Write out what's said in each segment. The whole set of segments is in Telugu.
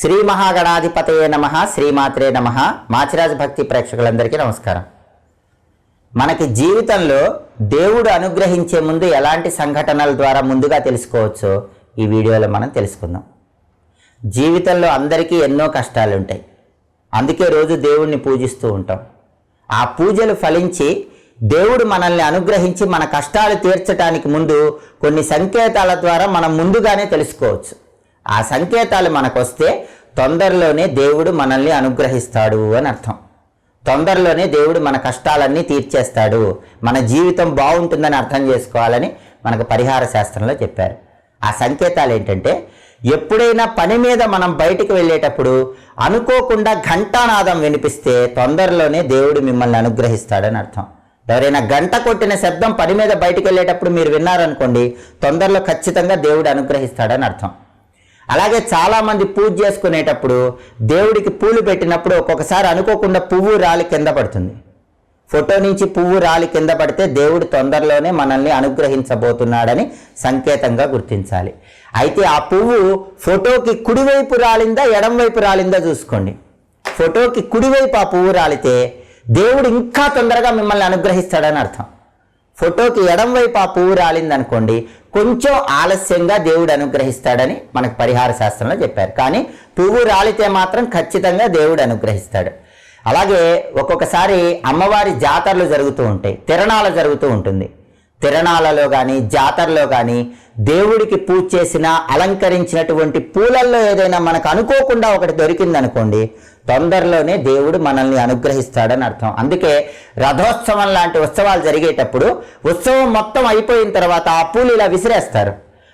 శ్రీ మహాగణాధిపతయే నమ శ్రీమాత్రే నమ. మాచిరాజు భక్తి ప్రేక్షకులందరికీ నమస్కారం. మనకి జీవితంలో దేవుడు అనుగ్రహించే ముందు ఎలాంటి సంఘటనల ద్వారా ముందుగా తెలుసుకోవచ్చో ఈ వీడియోలో మనం తెలుసుకుందాం. జీవితంలో అందరికీ ఎన్నో కష్టాలు ఉంటాయి అందుకే రోజు దేవుణ్ణి పూజిస్తూ ఉంటాం. ఆ పూజలు ఫలించి దేవుడు మనల్ని అనుగ్రహించి మన కష్టాలు తీర్చడానికి ముందు కొన్ని సంకేతాల ద్వారా మనం ముందుగానే తెలుసుకోవచ్చు. ఆ సంకేతాలు మనకు వస్తే తొందరలోనే దేవుడు మనల్ని అనుగ్రహిస్తాడు అని అర్థం. తొందరలోనే దేవుడు మన కష్టాలన్నీ తీర్చేస్తాడు. మన జీవితం బాగుంటుందని అర్థం చేసుకోవాలని మనకు పరిహార శాస్త్రంలో చెప్పారు. ఆ సంకేతాలు ఏంటంటే ఎప్పుడైనా పని మీద మనం బయటికి వెళ్ళేటప్పుడు అనుకోకుండా ఘంటానాదం వినిపిస్తే తొందరలోనే దేవుడు మిమ్మల్ని అనుగ్రహిస్తాడని అర్థం. ఎవరైనా గంట కొట్టిన శబ్దం పని మీద బయటికి వెళ్ళేటప్పుడు మీరు విన్నారనుకోండి తొందరలో ఖచ్చితంగా దేవుడు అనుగ్రహిస్తాడని అర్థం. అలాగే చాలామంది పూజ చేసుకునేటప్పుడు దేవుడికి పూలు పెట్టినప్పుడు ఒక్కొక్కసారి అనుకోకుండా పువ్వు రాలి కింద పడుతుంది. ఫోటో నుంచి పువ్వు రాలి కింద పడితే దేవుడు తొందరలోనే మనల్ని అనుగ్రహించబోతున్నాడని సంకేతంగా గుర్తించాలి. అయితే ఆ పువ్వు ఫోటోకి కుడివైపు రాలిందా ఎడంవైపు రాలిందా చూసుకోండి. ఫోటోకి కుడివైపు ఆ పువ్వు రాలితే దేవుడు ఇంకా తొందరగా మిమ్మల్ని అనుగ్రహిస్తాడని అర్థం. ఫోటోకి ఎడం వైపు ఆ పువ్వు రాలిందనుకోండి కొంచెం ఆలస్యంగా దేవుడు అనుగ్రహిస్తాడని మనకు పరిహార శాస్త్రంలో చెప్పారు. కానీ పువ్వు రాలితే మాత్రం ఖచ్చితంగా దేవుడు అనుగ్రహిస్తాడు. అలాగే ఒక్కొక్కసారి అమ్మవారి జాతరలు జరుగుతూ ఉంటాయి తిరణాలు జరుగుతూ ఉంటుంది. తిరణాలలో కానీ జాతరలో కానీ దేవుడికి పూజ చేసిన అలంకరించినటువంటి పూలల్లో ఏదైనా మనకు అనుకోకుండా ఒకటి దొరికిందనుకోండి తొందరలోనే దేవుడు మనల్ని అనుగ్రహిస్తాడని అర్థం. అందుకే రథోత్సవం లాంటి ఉత్సవాలు జరిగేటప్పుడు ఉత్సవం మొత్తం అయిపోయిన తర్వాత ఆ పూలు ఇలా విసిరేస్తారు.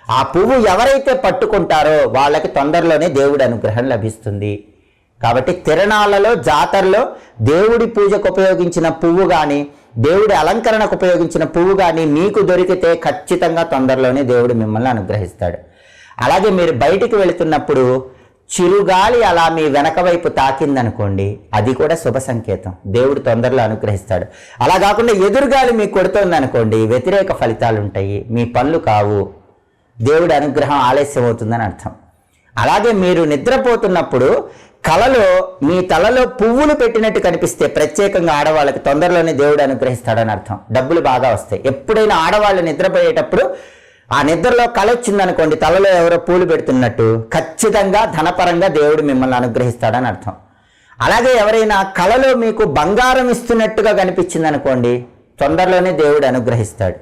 ఆ పువ్వు ఎవరైతే పట్టుకుంటారో వాళ్ళకి తొందరలోనే దేవుడి అనుగ్రహం లభిస్తుంది. కాబట్టి తిరణాలలో జాతరలో దేవుడి పూజకు ఉపయోగించిన పువ్వు కానీ దేవుడి అలంకరణకు ఉపయోగించిన పువ్వు కానీ మీకు దొరికితే ఖచ్చితంగా తొందరలోనే దేవుడు మిమ్మల్ని అనుగ్రహిస్తాడు. అలాగే మీరు బయటికి వెళుతున్నప్పుడు చిరుగాలి అలా మీ వెనక వైపు తాకిందనుకోండి అది కూడా శుభ సంకేతం. దేవుడు తొందరలో అనుగ్రహిస్తాడు. అలా కాకుండా ఎదురుగాలి మీకు కొడుతుందనుకోండి వ్యతిరేక ఫలితాలు ఉంటాయి మీ పనులు కావు దేవుడి అనుగ్రహం ఆలస్యం అవుతుందని అర్థం. అలాగే మీరు నిద్రపోతున్నప్పుడు కలలో మీ తలలో పువ్వులు పెట్టినట్టు కనిపిస్తే ప్రత్యేకంగా ఆడవాళ్ళకి తొందరలోనే దేవుడు అనుగ్రహిస్తాడని అర్థం. డబ్బులు బాగా వస్తాయి. ఎప్పుడైనా ఆడవాళ్ళు నిద్రపోయేటప్పుడు ఆ నిద్రలో కళ వచ్చిందనుకోండి తలలో ఎవరో పూలు పెడుతున్నట్టు ఖచ్చితంగా ధనపరంగా దేవుడు మిమ్మల్ని అనుగ్రహిస్తాడని అర్థం. అలాగే ఎవరైనా కళలో మీకు బంగారం ఇస్తున్నట్టుగా కనిపించిందనుకోండి తొందరలోనే దేవుడు అనుగ్రహిస్తాడు.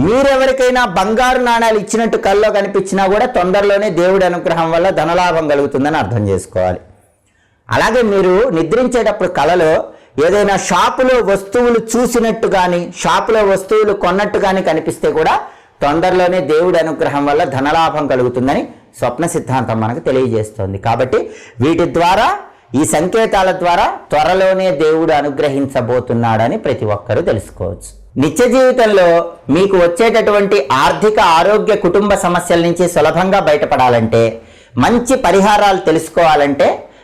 మీరెవరికైనా బంగారు నాణాలు ఇచ్చినట్టు కల్లో కనిపించినా కూడా తొందరలోనే దేవుడి అనుగ్రహం వల్ల ధనలాభం కలుగుతుందని అర్థం చేసుకోవాలి. అలాగే మీరు నిద్రించేటప్పుడు కలలో ఏదైనా షాపులో వస్తువులు చూసినట్టు కానీ షాపులో వస్తువులు కొన్నట్టు కానీ కనిపిస్తే కూడా తొందరలోనే దేవుడి అనుగ్రహం వల్ల ధనలాభం కలుగుతుందని స్వప్న సిద్ధాంతం మనకు తెలియజేస్తోంది. కాబట్టి వీటి ద్వారా ఈ సంకేతాల ద్వారా త్వరలోనే దేవుడు అనుగ్రహించబోతున్నాడని ప్రతి ఒక్కరూ తెలుసుకోవచ్చు. నిత్య జీవితంలో మీకు వచ్చేటటువంటి ఆర్థిక ఆరోగ్య కుటుంబ సమస్యల నుంచి సులభంగా బయటపడాలంటే మంచి పరిహారాలు తెలుసుకోవాలంటే